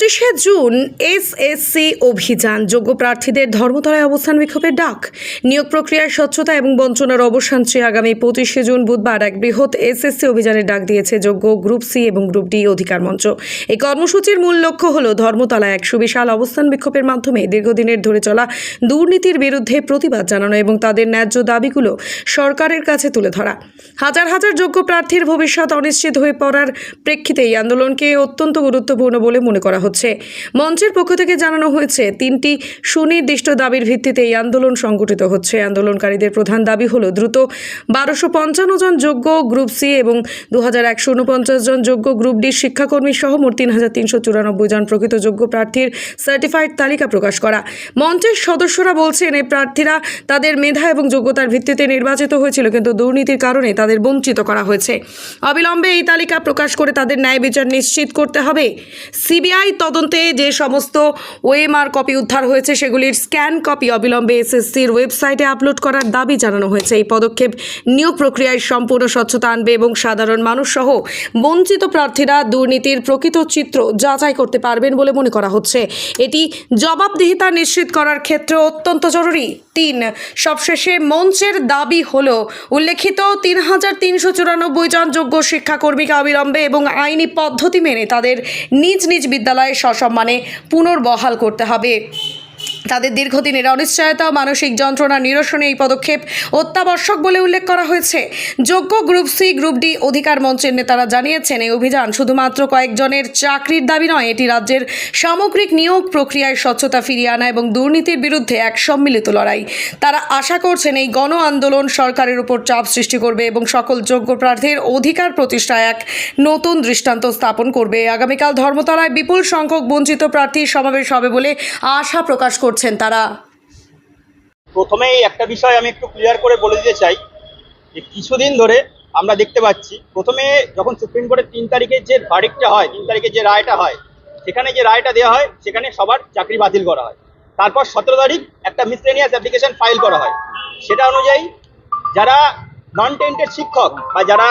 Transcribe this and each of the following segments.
পঁচিশে June SSC অভিযান। যোগ্য প্রার্থীদের ধর্মতলায় অবস্থান বিক্ষোভের ডাক। নিয়োগ প্রক্রিয়ার স্বচ্ছতা এবং বঞ্চনার অবসান চেয়ে আগামী পঁচিশে জুন বুধবার এক বৃহৎ এসএসসি অভিযানের ডাক দিয়েছে যোগ্য গ্রুপ সি এবং গ্রুপ ডি অধিকার মঞ্চ। এই কর্মসূচির মূল লক্ষ্য হল ধর্মতলায় এক সুবিশাল অবস্থান বিক্ষোভের মাধ্যমে দীর্ঘদিনের ধরে চলা দুর্নীতির বিরুদ্ধে প্রতিবাদ জানানো এবং তাদের ন্যায্য দাবিগুলো সরকারের কাছে তুলে ধরা। হাজার হাজার যোগ্য প্রার্থীর ভবিষ্যৎ অনিশ্চিত হয়ে পড়ার প্রেক্ষিতে এই আন্দোলনকে অত্যন্ত গুরুত্বপূর্ণ বলে মনে করা হচ্ছে। মঞ্চের পক্ষ থেকে জানানো হয়েছে, তিনটি সুনির্দিষ্ট দাবির ভিত্তিতে এই আন্দোলন সংগঠিত হচ্ছে। আন্দোলনকারীদের প্রধান দাবি হলো, দ্রুত বারোশো পঞ্চান্ন জন যোগ্য গ্রুপ সি এবং দু হাজার একশো উনপঞ্চাশ জন যোগ্য গ্রুপ ডি শিক্ষাকর্মী সহ মোট তিন হাজার তিনশো চুরানব্বই জন প্রকৃত যোগ্য প্রার্থীর সার্টিফাইড তালিকা প্রকাশ করা। মঞ্চের সদস্যরা বলছেন এই প্রার্থীরা তাদের মেধা এবং যোগ্যতার ভিত্তিতে নির্বাচিত হয়েছিল, কিন্তু দুর্নীতির কারণে তাদের বঞ্চিত করা হয়েছে। অবিলম্বে এই তালিকা প্রকাশ করে তাদের ন্যায় বিচার নিশ্চিত করতে হবে। সিবিআই তদন্তে যে সমস্ত ওএমআর কপি উদ্ধার হয়েছে, সেগুলির স্ক্যান কপি অবিলম্বে এসএসসির ওয়েবসাইটে আপলোড করার দাবি জানানো হয়েছে। এই পদক্ষেপ নিয়োগ প্রক্রিয়ায় সম্পূর্ণ স্বচ্ছতা আনবে এবং সাধারণ মানুষ সহ বঞ্চিত প্রার্থীরা দুর্নীতির প্রকৃত চিত্র যাচাই করতে পারবেন বলে মনে করা হচ্ছে। এটি জবাবদিহিতা নিশ্চিত করার ক্ষেত্রে অত্যন্ত জরুরি। তিন, সবশেষে মঞ্চের দাবি হল, উল্লেখিত তিন হাজার তিনশো চুরানব্বই জন যোগ্য শিক্ষাকর্মীকে অবিলম্বে এবং আইনি পদ্ধতি মেনে তাদের নিজ নিজ বিদ্যালয়ে সসম্মানে পুনর্বহাল করতে হবে। তাদের দীর্ঘদিনের অনিশ্চয়তা ও মানসিক যন্ত্রণা, নিরসনে এই পদক্ষেপ অত্যাবশ্যক বলে উল্লেখ করা হয়েছে। যোগ্য গ্রুপ সি, গ্রুপ ডি অধিকার মঞ্চের নেতারা জানিয়েছেন, এই অভিযান শুধুমাত্র কয়েকজনের চাকরির দাবি নয়, এটি রাজ্যের সামগ্রিক নিয়োগ প্রক্রিয়ায় স্বচ্ছতা ফিরিয়ে আনা এবং দুর্নীতির বিরুদ্ধে এক সম্মিলিত লড়াই। তারা আশা করছেন, এই গণ আন্দোলন সরকারের উপর চাপ সৃষ্টি করবে এবং সকল যোগ্য প্রার্থীর অধিকার প্রতিষ্ঠায় এক নতুন দৃষ্টান্ত স্থাপন করবে। আগামীকাল ধর্মতলায় বিপুল সংখ্যক বঞ্চিত প্রার্থীর সমাবেশ হবে বলে আশা প্রকাশ করছেন তারা? প্রথমেই একটা বিষয় আমি একটু ক্লিয়ার করে বলে দিতে চাই যে কিছুদিন ধরে আমরা দেখতে পাচ্ছি, প্রথমে যখন সুপ্রিম কোর্টের তিন তারিখের যে ভার্ডিকটা হয়, তিন তারিখে যে রায়টা হয়, সেখানে যে রায়টা দেওয়া হয়, সেখানে সবার চাকরি বাতিল করা হয়। তারপর সতেরো তারিখ একটা মিসলেনিয়াস অ্যাপ্লিকেশন ফাইল করা হয়। সেটা অনুযায়ী যারা নন টেন্টেড শিক্ষক বা যারা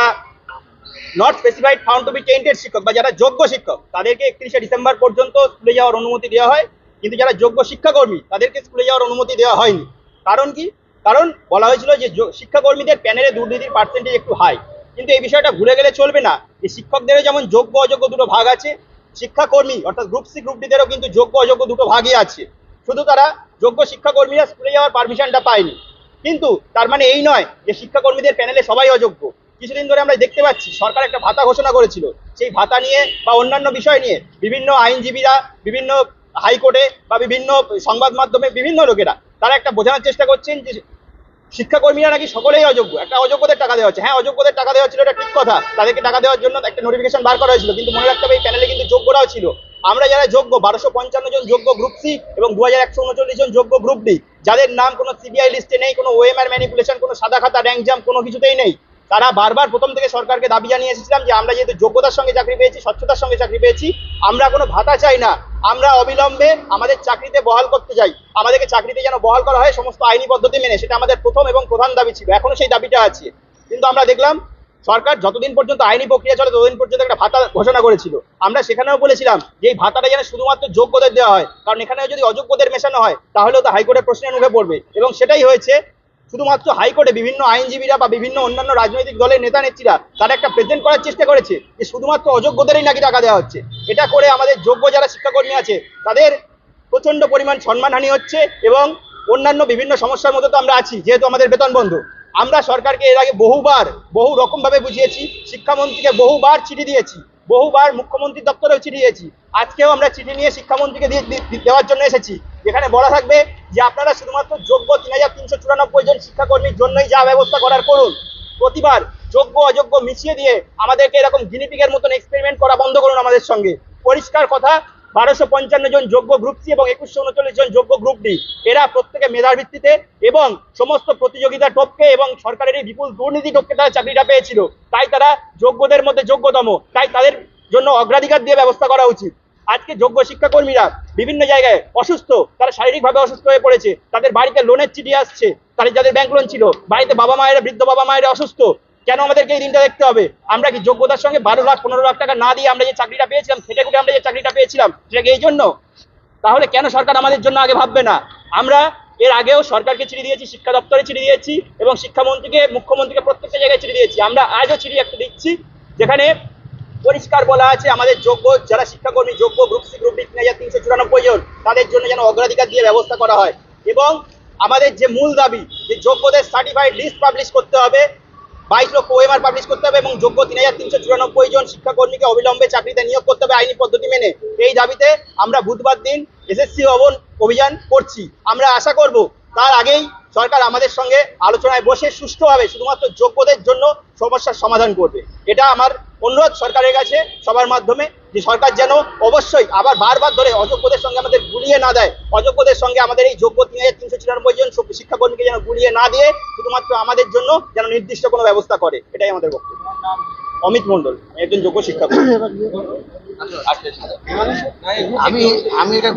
not specified found to be tainted শিক্ষক বা যারা যোগ্য শিক্ষক, তাদেরকে একত্রিশে ডিসেম্বর পর্যন্ত স্কুলে যাওয়ার অনুমতি দেওয়া হয়। কিন্তু যারা যোগ্য শিক্ষাকর্মী, তাদেরকে স্কুলে যাওয়ার অনুমতি দেওয়া হয়নি। কারণ কি? কারণ বলা হয়েছিল যে শিক্ষাকর্মীদের প্যানেলে দুর্নীতির পার্সেন্টেজ একটু হাই কিন্তু এই বিষয়টা ভুলে গেলে চলবে না। যে শিক্ষকদেরও যেমন যোগ্য অযোগ্য দুটো ভাগ আছে, শিক্ষাকর্মী অর্থাৎ গ্রুপ সি গ্রুপ ডিদেরও কিন্তু যোগ্য অযোগ্য দুটো ভাগই আছে। শুধু তারা যোগ্য শিক্ষাকর্মীরা স্কুলে যাওয়ার পারমিশনটা পায়নি। কিন্তু তার মানে এই নয় যে শিক্ষাকর্মীদের প্যানেলে সবাই অযোগ্য। কিছুদিন ধরে আমরা দেখতে পাচ্ছি, সরকার একটা ভাতা ঘোষণা করেছিল। সেই ভাতা নিয়ে বা অন্যান্য বিষয় নিয়ে বিভিন্ন আইনজীবীরা, বিভিন্ন হাইকোর্টে বা বিভিন্ন সংবাদ মাধ্যমে বিভিন্ন লোকেরা, তারা একটা বোঝানোর চেষ্টা করছেন যে শিক্ষাকর্মীরা নাকি সকলেই অযোগ্য। একটা অযোগ্যদের টাকা দেওয়া হচ্ছে। হ্যাঁ অযোগ্যদের টাকা দেওয়া ছিল, এটা ঠিক কথা। তাদেরকে টাকা দেওয়ার জন্য একটা নোটিফিকেশন বার করা হয়েছিল। কিন্তু মনে রাখতে হবে, এই প্যানেলে কিন্তু যোগ্যরাও ছিল। আমরা যারা যোগ্য, বারোশো পঞ্চান্ন জন যোগ্য গ্রুপ সি এবং দু হাজার একশো উনচল্লিশ জন যোগ্য গ্রুপ ডি যাদের নাম কোনো সিবিআই লিস্টে নেই, কোনো ওএমআর ম্যানিপুলেশন কোনো সাদা খাতা র্যাঙ্ক জাম কোনো কিছুতেই নেই। তারা বারবার প্রথম থেকে সরকারকে দাবি জানিয়ে এসেছিলাম যে আমরা যেহেতু যোগ্যতার সঙ্গে চাকরি পেয়েছি, স্বচ্ছতার সঙ্গে চাকরি পেয়েছি, আমরা কোনো ভাতা চাই না। আমরা অবিলম্বে আমাদের চাকরিতে বহাল করতে চাই। আমাদেরকে চাকরিতে যেন বহাল করা হয়, সমস্ত আইনি পদ্ধতি মেনে। সেটা আমাদের প্রথম এবং প্রধান দাবি ছিল। এখনও সেই দাবিটা আছে। কিন্তু আমরা দেখলাম, সরকার যতদিন পর্যন্ত আইনি প্রক্রিয়া চলে, ততদিন পর্যন্ত একটা ভাতা ঘোষণা করেছিল। আমরা সেখানেও বলেছিলাম যে এই ভাতাটা যেন শুধুমাত্র যোগ্যদের দেওয়া হয়। কারণ এখানেও যদি অযোগ্যদের মেশানো হয়, তাহলেও তো হাইকোর্টের প্রশ্নের মুখে পড়বে। এবং সেটাই হয়েছে শুধুমাত্র হাইকোর্টে বিভিন্ন আইনজীবীরা বা বিভিন্ন অন্যান্য রাজনৈতিক দলের নেতা নেত্রীরা তারা একটা প্রেজেন্ট করার চেষ্টা করেছে যে শুধুমাত্র অযোগ্যদেরই নাকি টাকা দেওয়া হচ্ছে। এটা করে আমাদের যোগ্য যারা শিক্ষাকর্মী আছে, তাদের প্রচণ্ড পরিমাণ সম্মানহানি হচ্ছে এবং অন্যান্য বিভিন্ন সমস্যার মধ্যে তো আমরা আছি, যেহেতু আমাদের বেতন বন্ধ। আমরা সরকারকে এর আগে বহুবার, বহু রকম ভাবে বুঝিয়েছি, শিক্ষামন্ত্রীকে বহুবার চিঠি দিয়েছি, বহুবার মুখ্যমন্ত্রী দপ্তরেও চিঠি দিয়েছি। আজকেও আমরা চিঠি নিয়ে শিক্ষামন্ত্রীকে দেওয়ার জন্য এসেছি। যেখানে বলা থাকবে যে আপনারা শুধুমাত্র যোগ্য তিন হাজার তিনশো চুরানব্বই জন শিক্ষাকর্মীর জন্যই যা ব্যবস্থা করার করুন। প্রতিবার যোগ্য অযোগ্য মিশিয়ে দিয়ে আমাদেরকে এরকম গিনিপিগের মতন এক্সপেরিমেন্ট করা বন্ধ করুন আমাদের সঙ্গে। পরিষ্কার কথা, বারোশো পঞ্চান্ন জন যোগ্য গ্রুপ সি এবং একুশশো উনচল্লিশ জন যোগ্য গ্রুপ ডি এরা প্রত্যেকে মেধার ভিত্তিতে এবং সমস্ত প্রতিযোগিতা টপকে এবং সরকারের এই বিপুল দুর্নীতি টপকে তারা চাকরিটা পেয়েছিল। তাই তারা যোগ্যদের মধ্যে যোগ্যতম। তাই তাদের জন্য অগ্রাধিকার দিয়ে ব্যবস্থা করা উচিত। আজকে যোগ্য শিক্ষাকর্মীরা বিভিন্ন জায়গায় অসুস্থ, তারা শারীরিকভাবে অসুস্থ হয়ে পড়েছে, তাদের বাড়িতে লোনের চিঠি আসছে, তাদের যাদের ব্যাংক লোন ছিল, বাড়িতে বাবা মায়েরা, বৃদ্ধ বাবা মায়েরা অসুস্থ, কেন আমাদেরকে এই দিনটা দেখতে হবে? আমরা কি যোগ্যতার সঙ্গে বারো লাখ, পনেরো লাখ টাকা না দিয়ে আমরা যে চাকরিটা পেয়েছিলাম, খেটে খুটে আমরা যে চাকরিটা পেয়েছিলাম সেটা কি এই জন্য? তাহলে কেন সরকার আমাদের জন্য আগে ভাববে না? আমরা এর আগেও সরকারকে চিঠি দিয়েছি, শিক্ষা দপ্তরে চিঠি দিয়েছি এবং শিক্ষামন্ত্রীকে, মুখ্যমন্ত্রীকে প্রত্যেকটা জায়গায় চিঠি দিয়েছি। আমরা আজও চিঠি একটা দিচ্ছি, যেখানে পরিষ্কার বলা আছে, আমাদের যোগ্য যারা শিক্ষাকর্মী, যোগ্য গ্রুপ সি গ্রুপ ডি তিন হাজার তিনশো চুরানব্বই জন, তাদের জন্য যেন অগ্রাধিকার দিয়ে ব্যবস্থা করা হয়। এবং আমাদের যে মূল দাবি, যে যোগ্যদের সার্টিফাইড লিস্ট পাবলিশ করতে হবে, বাইশ লক্ষ ওএমআর পাবলিশ করতে হবে এবং যোগ্য তিন হাজার তিনশো চুরানব্বই জন শিক্ষাকর্মীকে অবিলম্বে চাকরিতে নিয়োগ করতে হবে আইনি পদ্ধতি মেনে। এই দাবিতে আমরা বুধবার দিন এসএসসি ভবন অভিযান করছি। আমরা আশা করব, তার আগেই সরকার আমাদের সঙ্গে আলোচনায় বসে সুষ্ঠুভাবে শুধুমাত্র যোগ্যদের জন্য সমস্যার সমাধান করবে। এটা আমার অনুরোধ সরকারের কাছে, সবার মাধ্যমে, যে সরকার যেন অবশ্যই আবার বারবার ধরে অযোগ্যদের সঙ্গে আমাদের গুলিয়ে না দেয়, অযোগ্যদের সঙ্গে আমাদের এই যোগ্য তিন হাজার তিনশো চুরানব্বই জন শিক্ষাকর্মীকে যেন গুলিয়ে না দিয়ে শুধুমাত্র আমাদের জন্য যেন নির্দিষ্ট কোনো ব্যবস্থা করে, এটাই আমাদের বক্তব্য। অমিত মন্ডল একজন যোগ্য শিক্ষাকর্মী। আমি আমি এটা